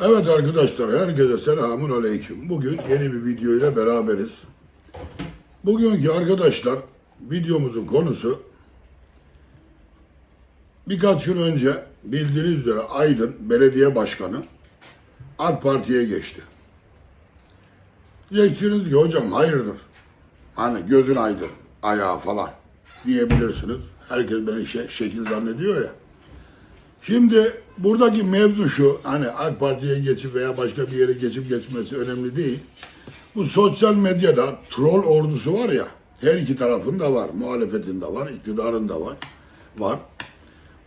Evet arkadaşlar herkese selamun aleyküm. Bugün yeni bir video ile beraberiz. Bugünkü arkadaşlar videomuzun konusu birkaç gün önce bildiğiniz üzere Aydın Belediye Başkanı AK Parti'ye geçti. Diyeceksiniz ki hocam hayırdır? Hani gözün aydın, ayağı falan diyebilirsiniz. Herkes beni şey, şekil zannediyor ya. Şimdi buradaki mevzu şu, hani AK Parti'ye geçip veya başka bir yere geçip geçmesi önemli değil. Bu sosyal medyada troll ordusu var ya, her iki tarafın da var, muhalefetin de var, iktidarın da var. Var.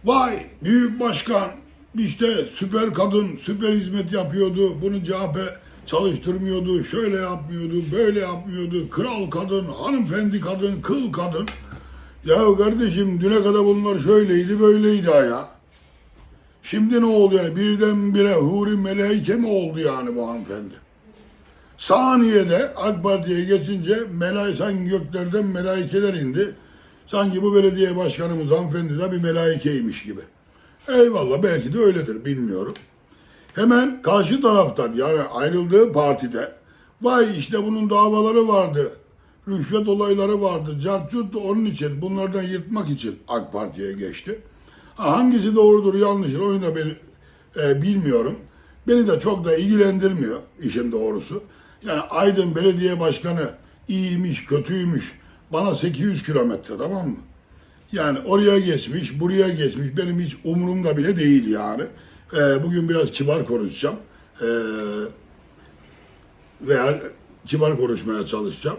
Vay büyük başkan işte süper kadın süper hizmet yapıyordu. Bunu CHP çalıştırmıyordu. Şöyle yapmıyordu, böyle yapmıyordu. Kral kadın, hanımefendi kadın, kıl kadın. Ya kardeşim düne kadar bunlar şöyleydi, böyleydi ya. Şimdi ne oldu yani? Birdenbire huri melaike mi oldu yani bu hanımefendi? Saniyede AK Parti'ye geçince melay, sanki göklerden melaikeler indi. Sanki bu belediye başkanımız hanımefendi de bir melaikeymiş gibi. Eyvallah belki de öyledir bilmiyorum. Hemen karşı taraftan yani ayrıldığı partide vay işte bunun davaları vardı. Rüşvet olayları vardı. Cartçut da onun için bunlardan yırtmak için AK Parti'ye geçti. Ha, hangisi doğrudur yanlıştır onu da ben e, bilmiyorum. Beni de çok da ilgilendirmiyor işin doğrusu. Yani Aydın Belediye Başkanı iyiymiş, kötüymüş. Bana 800 kilometre tamam mı? Yani oraya geçmiş, buraya geçmiş. Benim hiç umurumda bile değil yani. Ee, bugün biraz kibar konuşacağım. Ee, veya kibar konuşmaya çalışacağım.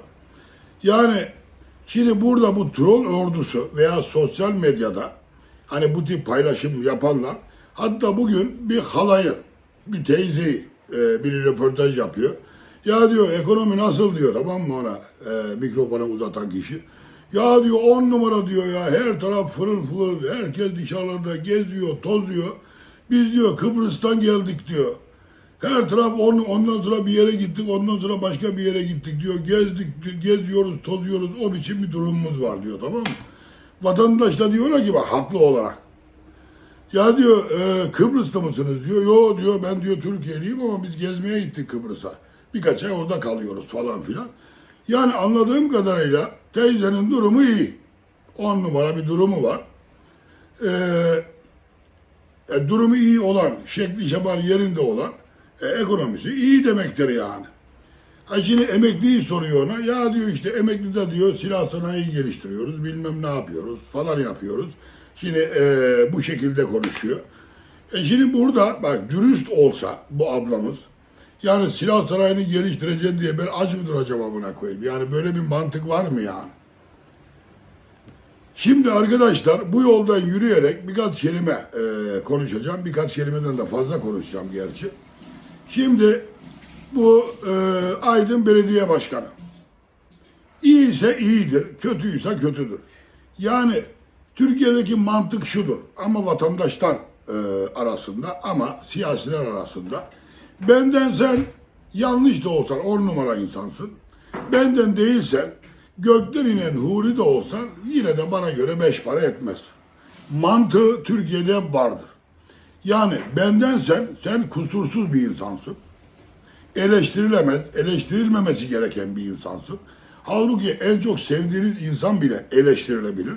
Yani şimdi burada bu troll ordusu veya sosyal medyada hani bu tip paylaşım yapanlar hatta bugün bir halayı, bir teyzeyi e, bir röportaj yapıyor. Ya diyor ekonomi nasıl diyor tamam mı ona e, mikrofona uzatan kişi. Ya diyor on numara diyor ya her taraf fırıl fırıl herkes dışarılarda geziyor tozuyor. Biz diyor Kıbrıs'tan geldik diyor. Her taraf on, ondan sonra bir yere gittik ondan sonra başka bir yere gittik diyor. Gezdik geziyoruz tozuyoruz o biçim bir durumumuz var diyor tamam mı? Vatandaş da diyorlar ki bak haklı olarak. Ya diyor e, Kıbrıs'ta mısınız diyor. Yo diyor ben diyor Türkiye'liyim ama biz gezmeye gittik Kıbrıs'a. Birkaç ay orada kalıyoruz falan filan. Yani anladığım kadarıyla teyzenin durumu iyi. On numara bir durumu var. Ee, e, durumu iyi olan, şekli şemal yerinde olan e, ekonomisi iyi demektir yani. Ha şimdi emekliyi soruyor ona. Ya diyor işte emeklide diyor silah sanayi geliştiriyoruz, bilmem ne yapıyoruz falan yapıyoruz. Şimdi e, bu şekilde konuşuyor. E şimdi burada bak dürüst olsa bu ablamız yani silah sanayini geliştireceğim diye ben aç mı duracağım amına koyayım? Yani böyle bir mantık var mı yani? Şimdi arkadaşlar bu yoldan yürüyerek birkaç kelime e, konuşacağım. Birkaç kelimeden de fazla konuşacağım gerçi. Şimdi bu e, Aydın Belediye Başkanı. İyi ise iyidir, kötüyse kötüdür. Yani Türkiye'deki mantık şudur ama vatandaşlar e, arasında ama siyasiler arasında benden sen yanlış da olsan on numara insansın. Benden değilsen gökten inen huri de olsan yine de bana göre beş para etmez. Mantığı Türkiye'de vardır. Yani benden sen, sen kusursuz bir insansın. Eleştirilemez, eleştirilmemesi gereken bir insansın. Halbuki en çok sevdiğiniz insan bile eleştirilebilir.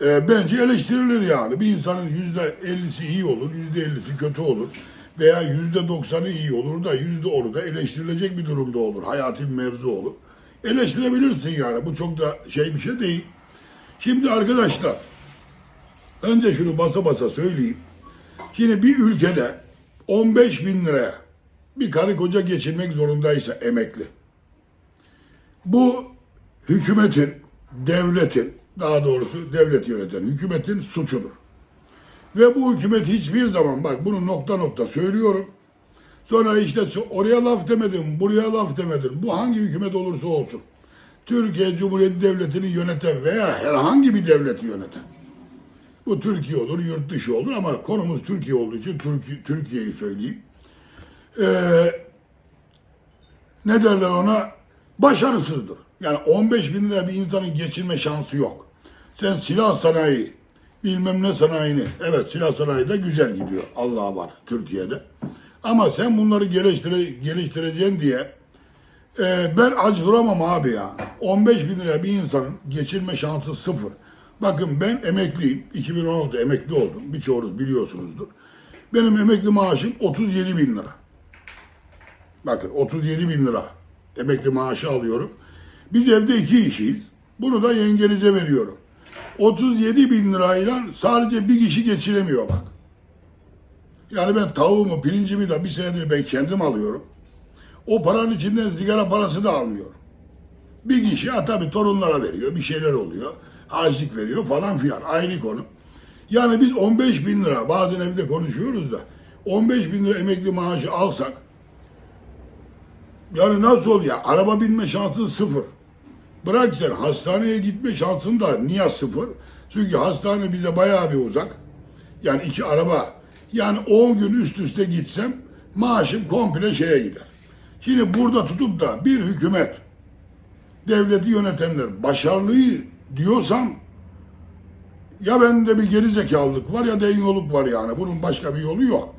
E, bence eleştirilir yani. Bir insanın yüzde ellisi iyi olur, yüzde ellisi kötü olur. Veya yüzde doksanı iyi olur da yüzde onu da eleştirilecek bir durumda olur. Hayati bir mevzu olur. Eleştirebilirsin yani. Bu çok da şey bir şey değil. Şimdi arkadaşlar, önce şunu basa basa söyleyeyim. Şimdi bir ülkede 15 bin liraya bir karı koca geçirmek zorundaysa emekli. Bu hükümetin, devletin, daha doğrusu devlet yöneten hükümetin suçudur. Ve bu hükümet hiçbir zaman bak bunu nokta nokta söylüyorum. Sonra işte oraya laf demedim, buraya laf demedim. Bu hangi hükümet olursa olsun. Türkiye Cumhuriyeti Devleti'ni yöneten veya herhangi bir devleti yöneten. Bu Türkiye olur, yurt dışı olur ama konumuz Türkiye olduğu için Türkiye, Türkiye'yi söyleyeyim. Ee, ne derler ona? Başarısızdır. Yani 15 bin lira bir insanın geçirme şansı yok. Sen silah sanayi, bilmem ne sanayini, evet silah sanayi de güzel gidiyor. Allah var Türkiye'de. Ama sen bunları geliştire, geliştireceksin diye e, ben aç duramam abi ya. 15 bin lira bir insanın geçirme şansı sıfır. Bakın ben emekliyim. 2016 emekli oldum. Birçoğunuz biliyorsunuzdur. Benim emekli maaşım 37 bin lira. Bakın 37 bin lira emekli maaşı alıyorum. Biz evde iki kişiyiz. Bunu da yengenize veriyorum. 37 bin lirayla sadece bir kişi geçiremiyor bak. Yani ben tavuğumu, pirincimi de bir senedir ben kendim alıyorum. O paranın içinden sigara parası da almıyorum. Bir kişi ha tabii torunlara veriyor, bir şeyler oluyor. Harçlık veriyor falan filan. Ayrı konu. Yani biz 15 bin lira, bazen evde konuşuyoruz da 15 bin lira emekli maaşı alsak yani nasıl oluyor? Araba binme şansın sıfır. Bırak sen hastaneye gitme şansın da niye sıfır? Çünkü hastane bize bayağı bir uzak. Yani iki araba. Yani 10 gün üst üste gitsem maaşım komple şeye gider. Şimdi burada tutup da bir hükümet devleti yönetenler başarılı diyorsam ya bende bir geri zekalılık var ya denyoluk var yani. Bunun başka bir yolu yok.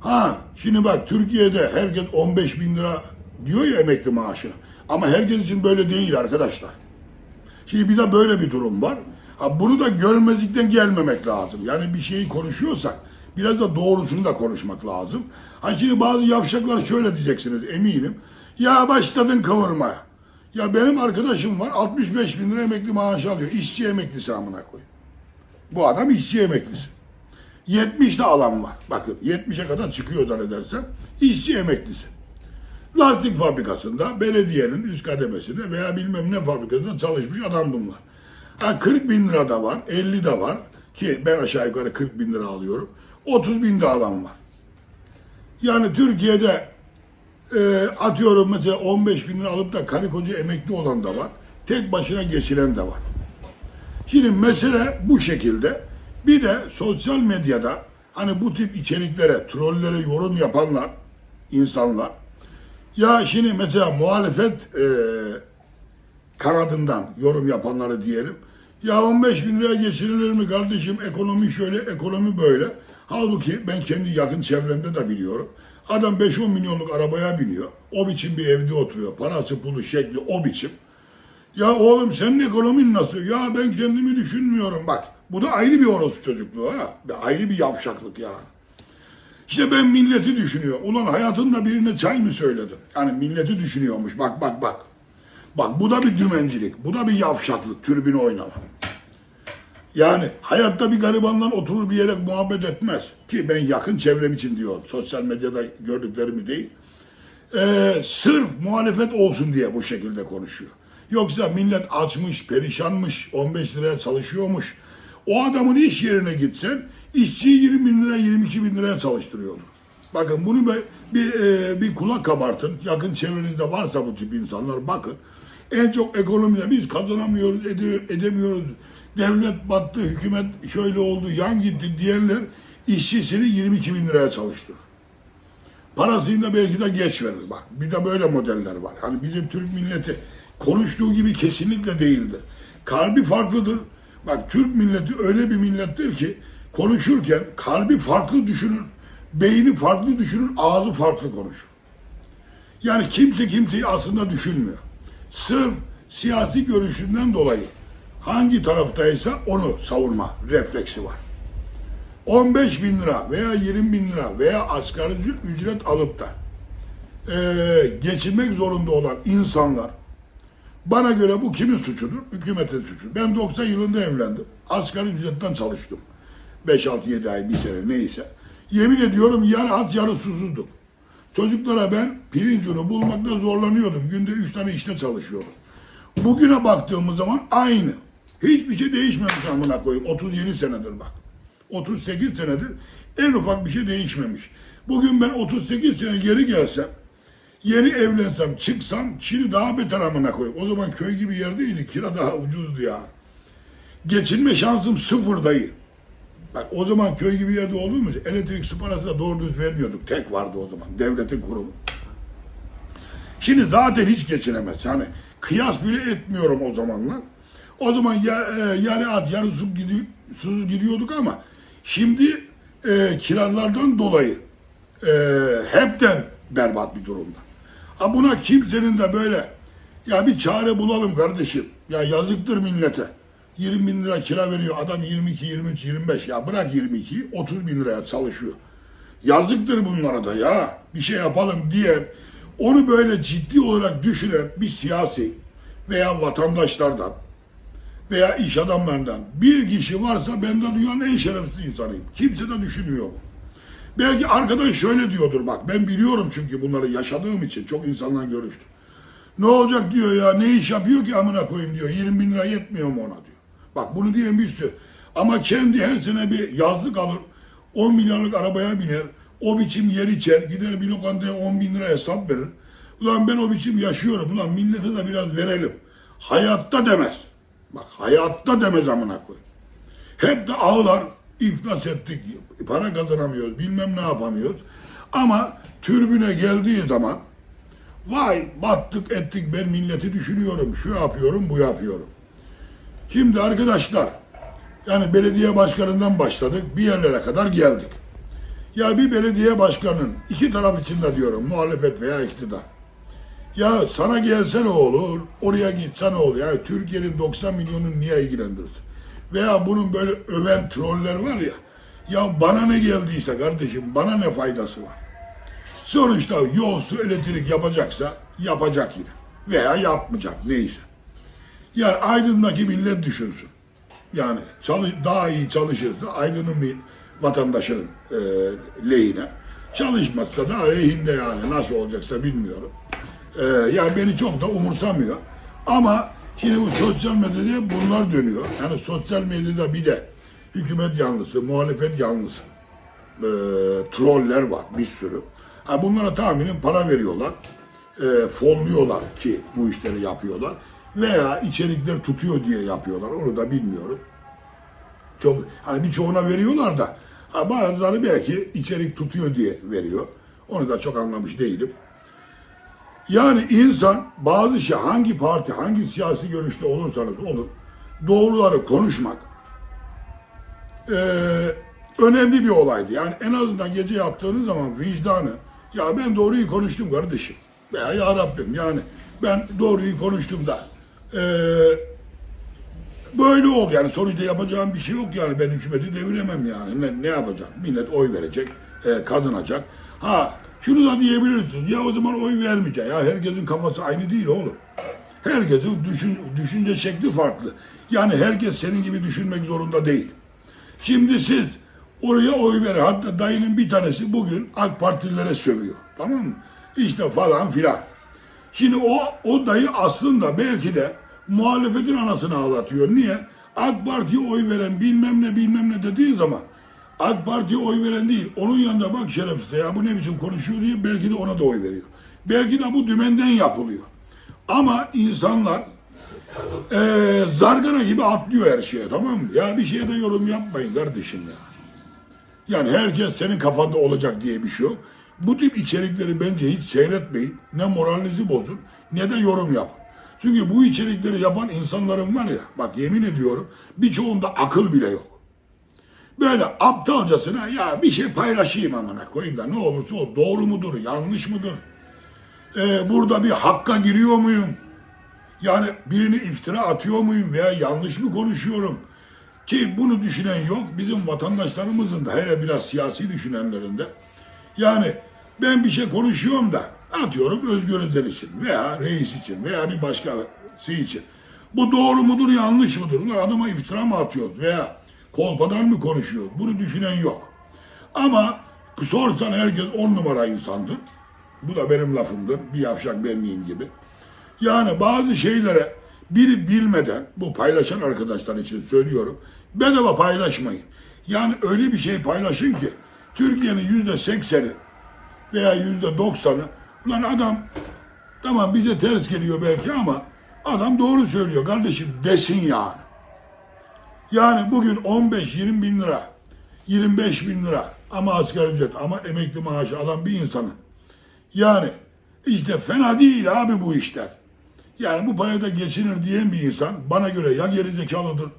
Ha şimdi bak Türkiye'de herkes 15 bin lira diyor ya emekli maaşına. Ama herkes için böyle değil arkadaşlar. Şimdi bir de böyle bir durum var. Ha, bunu da görmezlikten gelmemek lazım. Yani bir şeyi konuşuyorsak biraz da doğrusunu da konuşmak lazım. Ha şimdi bazı yavşaklar şöyle diyeceksiniz eminim. Ya başladın kavurmaya. Ya benim arkadaşım var 65 bin lira emekli maaşı alıyor. İşçi emeklisi amına koy. Bu adam işçi emeklisi. 70 de alan var. Bakın 70'e kadar çıkıyor zannedersem. işçi emeklisi. Lastik fabrikasında, belediyenin üst kademesinde veya bilmem ne fabrikasında çalışmış adam bunlar. Ha 40 bin lira da var, 50 de var ki ben aşağı yukarı 40 bin lira alıyorum. 30 bin de alan var. Yani Türkiye'de e, atıyorum mesela 15 bin lira alıp da karı koca emekli olan da var. Tek başına geçiren de var. Şimdi mesele bu şekilde. Bir de sosyal medyada hani bu tip içeriklere, trollere yorum yapanlar, insanlar. Ya şimdi mesela muhalefet e, kanadından yorum yapanları diyelim. Ya 15 bin liraya geçirilir mi kardeşim? Ekonomi şöyle, ekonomi böyle. Halbuki ben kendi yakın çevremde de biliyorum. Adam 5-10 milyonluk arabaya biniyor. O biçim bir evde oturuyor. Parası, pulu, şekli o biçim. Ya oğlum senin ekonomin nasıl? Ya ben kendimi düşünmüyorum. Bak bu da ayrı bir orospu çocukluğu ha. Ve ayrı bir yavşaklık yani. İşte ben milleti düşünüyor. Ulan hayatında birine çay mı söyledin? Yani milleti düşünüyormuş. Bak bak bak. Bak bu da bir dümencilik. Bu da bir yavşaklık. Türbini oynama. Yani hayatta bir garibanla oturur bir yere muhabbet etmez. Ki ben yakın çevrem için diyor. Sosyal medyada gördüklerimi değil. Ee, sırf muhalefet olsun diye bu şekilde konuşuyor. Yoksa millet açmış, perişanmış, 15 liraya çalışıyormuş. O adamın iş yerine gitsen işçiyi 20 bin lira, 22 bin liraya çalıştırıyordur. Bakın bunu bir, bir, e, bir kulak kabartın. Yakın çevrenizde varsa bu tip insanlar bakın. En çok ekonomide biz kazanamıyoruz, ede- edemiyoruz. Devlet battı, hükümet şöyle oldu, yan gitti diyenler işçisini 22 bin liraya çalıştırır. Parasını da belki de geç verir. Bak bir de böyle modeller var. Hani bizim Türk milleti konuştuğu gibi kesinlikle değildir. Kalbi farklıdır. Bak Türk milleti öyle bir millettir ki konuşurken kalbi farklı düşünür, beyni farklı düşünür, ağzı farklı konuşur. Yani kimse kimseyi aslında düşünmüyor. Sırf siyasi görüşünden dolayı hangi taraftaysa onu savurma refleksi var. 15 bin lira veya 20 bin lira veya asgari ücret alıp da eee, geçinmek zorunda olan insanlar bana göre bu kimin suçudur? Hükümetin suçu. Ben 90 yılında evlendim. Asgari ücretten çalıştım. 5-6-7 ay, bir sene neyse. Yemin ediyorum yarı aç yarı susuzluk. Çocuklara ben pirinç unu bulmakta zorlanıyordum. Günde 3 tane işte çalışıyordum. Bugüne baktığımız zaman aynı. Hiçbir şey değişmemiş amına koyayım. 37 senedir bak. 38 senedir en ufak bir şey değişmemiş. Bugün ben 38 sene geri gelsem, yeni evlensem, çıksam şimdi daha beter amına koyayım. O zaman köy gibi yerdeydi, kira daha ucuzdu ya. Geçinme şansım sıfır dayı. Bak o zaman köy gibi yerde olduğumuz elektrik su parası da doğru düz vermiyorduk. Tek vardı o zaman devletin kurumu. Şimdi zaten hiç geçinemez. Yani kıyas bile etmiyorum o zamanlar. O zaman ya, e, yarı at yarı su gidiyor, gidiyorduk ama şimdi e, kiralardan dolayı e, hepten berbat bir durumda. Ha buna kimsenin de böyle ya bir çare bulalım kardeşim. Ya yazıktır millete. 20 bin lira kira veriyor. Adam 22, 23, 25. Ya bırak 22, 30 bin liraya çalışıyor. Yazıktır bunlara da ya. Bir şey yapalım diye onu böyle ciddi olarak düşünen bir siyasi veya vatandaşlardan veya iş adamlarından bir kişi varsa ben de dünyanın en şerefsiz insanıyım. Kimse de düşünmüyor bu. Belki arkadaş şöyle diyordur bak ben biliyorum çünkü bunları yaşadığım için çok insanla görüştüm. Ne olacak diyor ya ne iş yapıyor ki amına koyayım diyor 20 bin lira yetmiyor mu ona diyor. Bak bunu diyen bir sürü. Ama kendi her sene bir yazlık alır 10 milyarlık arabaya biner o biçim yer içer gider bir lokantaya 10 bin lira hesap verir. Ulan ben o biçim yaşıyorum ulan millete de biraz verelim. Hayatta demez. Bak hayatta demez amına koyayım. Hep de ağlar, iflas ettik, para kazanamıyoruz, bilmem ne yapamıyoruz. Ama türbüne geldiği zaman vay battık ettik ben milleti düşünüyorum, şu yapıyorum, bu yapıyorum. Şimdi arkadaşlar, yani belediye başkanından başladık, bir yerlere kadar geldik. Ya bir belediye başkanının iki taraf içinde diyorum, muhalefet veya iktidar. Ya sana gelse ne olur, oraya gitse ne olur? Yani Türkiye'nin 90 milyonunu niye ilgilendirsin? Veya bunun böyle öven troller var ya, ya bana ne geldiyse kardeşim, bana ne faydası var? Sonuçta yol, su, elektrik yapacaksa yapacak yine. Veya yapmayacak, neyse. Yani Aydın'daki millet düşünsün. Yani çalış, daha iyi çalışırsa Aydın'ın vatandaşının e, lehine. Çalışmazsa da aleyhinde yani nasıl olacaksa bilmiyorum. Ee, yani beni çok da umursamıyor. Ama şimdi bu sosyal medyada bunlar dönüyor. Yani sosyal medyada bir de hükümet yanlısı, muhalefet yanlısı e, troller var bir sürü. Ha bunlara tahminen para veriyorlar. E, fonluyorlar ki bu işleri yapıyorlar. Veya içerikler tutuyor diye yapıyorlar. Onu da bilmiyorum. Çok hani birçoğuna veriyorlar da ha bazıları belki içerik tutuyor diye veriyor. Onu da çok anlamış değilim. Yani insan bazı şey hangi parti, hangi siyasi görüşte olursanız olun doğruları konuşmak eee, önemli bir olaydı. Yani en azından gece yaptığınız zaman vicdanı ya ben doğruyu konuştum kardeşim veya ya Rabbim yani ben doğruyu konuştum da eee, böyle oldu. Yani sonuçta yapacağım bir şey yok yani. Ben hükümeti deviremem yani. Ne, ne yapacağım millet oy verecek e, kazanacak ha şunu da diyebilirsin ya o zaman oy vermeyeceksin ya herkesin kafası aynı değil oğlum. Herkesin düşün, düşünce şekli farklı. Yani herkes senin gibi düşünmek zorunda değil. Şimdi siz oraya oy verin. Hatta dayının bir tanesi bugün AK Partililere sövüyor. Tamam mı? İşte falan filan Şimdi o, o dayı aslında belki de muhalefetin anasını ağlatıyor. Niye? AK Parti'ye oy veren bilmem ne bilmem ne dediği zaman AK Parti'ye oy veren değil. Onun yanında bak şerefsize ya bu ne biçim konuşuyor diye belki de ona da oy veriyor. Belki de bu dümenden yapılıyor. Ama insanlar eee zargana gibi atlıyor her şeye tamam mı? Ya bir şeye de yorum yapmayın kardeşim ya. Yani herkes senin kafanda olacak diye bir şey yok. Bu tip içerikleri bence hiç seyretmeyin. Ne moralinizi bozun ne de yorum yapın. Çünkü bu içerikleri yapan insanların var ya bak yemin ediyorum birçoğunda akıl bile yok. Böyle aptalcasına ya bir şey paylaşayım amına koyayım da ne olursa o doğru mudur yanlış mıdır? Ee, burada bir hakka giriyor muyum? Yani birini iftira atıyor muyum veya yanlış mı konuşuyorum? Ki bunu düşünen yok. Bizim vatandaşlarımızın da hele biraz siyasi düşünenlerin de. Yani ben bir şey konuşuyorum da atıyorum Özgür Özel için veya reis için veya bir başkası için. Bu doğru mudur yanlış mıdır? Ulan adama iftira mı atıyoruz veya kolpadan mı konuşuyoruz? Bunu düşünen yok. Ama sorsan herkes on numara insandır. Bu da benim lafımdır. Bir yavşak ben miyim gibi. Yani bazı şeylere biri bilmeden bu paylaşan arkadaşlar için söylüyorum. Bedava paylaşmayın. Yani öyle bir şey paylaşın ki Türkiye'nin yüzde sekseni veya yüzde doksanı ulan adam tamam bize ters geliyor belki ama adam doğru söylüyor kardeşim desin yani. Yani bugün 15-20 bin lira 25 bin lira ama asgari ücret ama emekli maaşı alan bir insanın yani işte fena değil abi bu işler. Yani bu parayı da geçinir diyen bir insan bana göre ya gerizekalıdır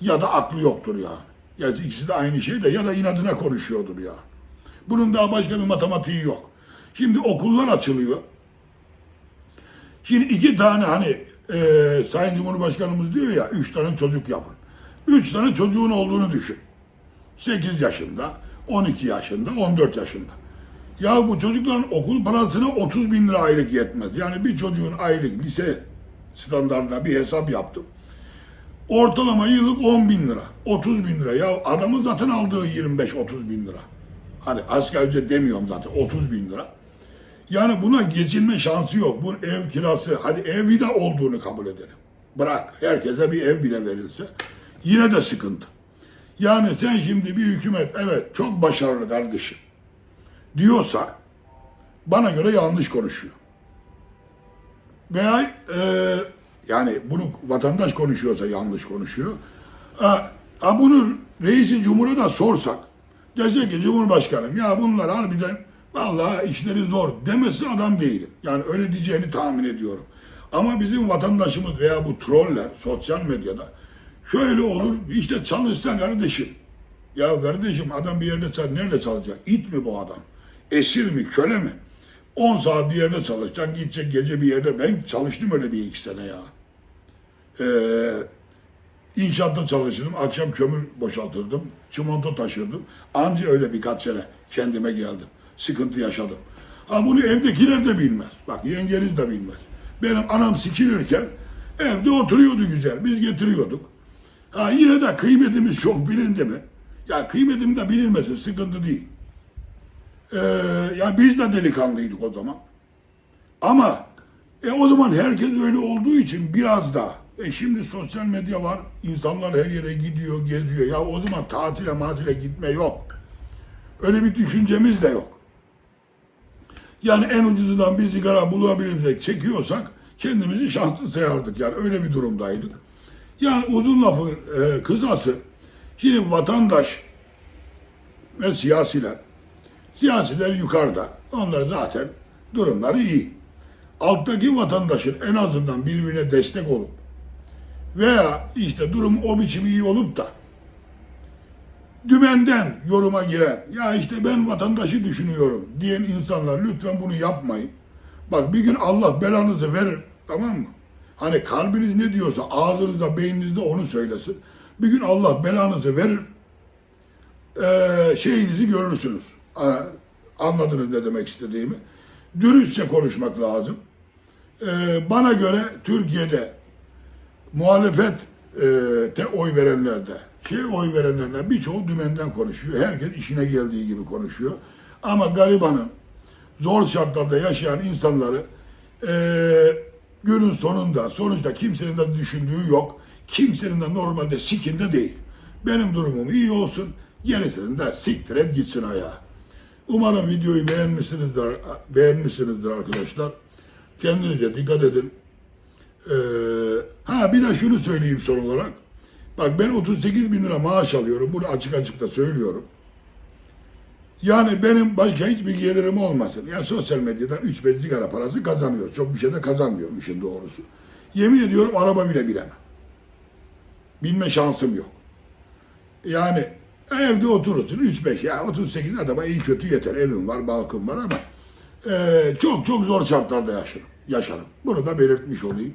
ya da aklı yoktur ya. Ya ikisi de aynı şey de ya da inadına konuşuyordur ya. Bunun daha başka bir matematiği yok. Şimdi okullar açılıyor. Şimdi iki tane hani e, Sayın Cumhurbaşkanımız diyor ya üç tane çocuk yapın. Üç tane çocuğun olduğunu düşün. 8 yaşında, 12 yaşında, 14 yaşında. Ya bu çocukların okul parasına 30 bin lira aylık yetmez. Yani bir çocuğun aylık lise standartına bir hesap yaptım. Ortalama yıllık 10 bin lira, 30 bin lira. Ya adamın zaten aldığı 25-30 bin lira. Hani asgari ücret demiyorum zaten 30 bin lira. Yani buna geçinme şansı yok. Bu ev kirası, hadi evi de olduğunu kabul edelim. Bırak, herkese bir ev bile verilse yine de sıkıntı. Yani sen şimdi bir hükümet evet çok başarılı kardeşim diyorsa bana göre yanlış konuşuyor. Veya e, yani bunu vatandaş konuşuyorsa yanlış konuşuyor. Ha, ha bunu reisin cumhura da sorsak dese ki Cumhurbaşkanım ya bunlar harbiden vallahi işleri zor demesi adam değilim. Yani öyle diyeceğini tahmin ediyorum. Ama bizim vatandaşımız veya bu troller sosyal medyada şöyle olur işte çalışsan kardeşim. Ya kardeşim adam bir yerde çalış, nerede çalışacak? İt mi bu adam? Esir mi, köle mi? 10 saat bir yerde çalışacaksın, gidecek gece bir yerde. Ben çalıştım öyle bir iki sene ya. Ee, inşaatta çalışırdım, akşam kömür boşaltırdım, çimento taşırdım. Anca öyle birkaç sene kendime geldim. Sıkıntı yaşadım. Ha bunu evdekiler de bilmez. Bak yengeniz de bilmez. Benim anam sikilirken evde oturuyordu güzel. Biz getiriyorduk. Ha yine de kıymetimiz çok bilindi mi? Ya kıymetim de bilinmesi sıkıntı değil. Ee, ya biz de delikanlıydık o zaman. Ama e, o zaman herkes öyle olduğu için biraz da e şimdi sosyal medya var. insanlar her yere gidiyor, geziyor. Ya o zaman tatile matile gitme yok. Öyle bir düşüncemiz de yok. Yani en ucuzundan bir sigara bulabilirsek, çekiyorsak kendimizi şanslı sayardık. Yani öyle bir durumdaydık. Yani uzun lafın e, kısası, şimdi vatandaş ve siyasiler, siyasiler yukarıda. Onlar zaten durumları iyi. Alttaki vatandaşın en azından birbirine destek olup veya işte durum o biçim iyi olup da dümenden yoruma giren, ya işte ben vatandaşı düşünüyorum diyen insanlar lütfen bunu yapmayın. Bak bir gün Allah belanızı verir, tamam mı? Hani kalbiniz ne diyorsa ağzınızda, beyninizde onu söylesin. Bir gün Allah belanızı verir, ee, şeyinizi görürsünüz. Anladınız ne demek istediğimi. Dürüstçe konuşmak lazım. Ee, bana göre Türkiye'de muhalefet e, te oy verenlerde, şey oy verenlerden birçoğu dümenden konuşuyor. Herkes işine geldiği gibi konuşuyor. Ama garibanın, zor şartlarda yaşayan insanları e, günün sonunda, sonuçta kimsenin de düşündüğü yok. Kimsenin de normalde sikinde değil. Benim durumum iyi olsun, gerisini de siktir et gitsin ayağa. Umarım videoyu beğenmişsinizdir, beğenmişsinizdir arkadaşlar. Kendinize dikkat edin. Ee, ha bir de şunu söyleyeyim son olarak. Bak ben 38 bin lira maaş alıyorum. Bunu açık açık da söylüyorum. Yani benim başka hiçbir gelirim olmasın. Yani sosyal medyadan 3-5 sigara parası kazanıyor. Çok bir şey de kazanmıyorum işin doğrusu. Yemin ediyorum araba bile bilemem. Bilme şansım yok. Yani evde oturursun 3-5 ya 38 adama iyi kötü yeter. Evim var, balkım var ama e, çok çok zor şartlarda yaşarım. yaşarım. Bunu da belirtmiş olayım.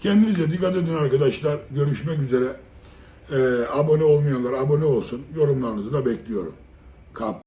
Kendinize dikkat edin arkadaşlar. Görüşmek üzere. E, abone olmayanlar abone olsun. Yorumlarınızı da bekliyorum. Kap.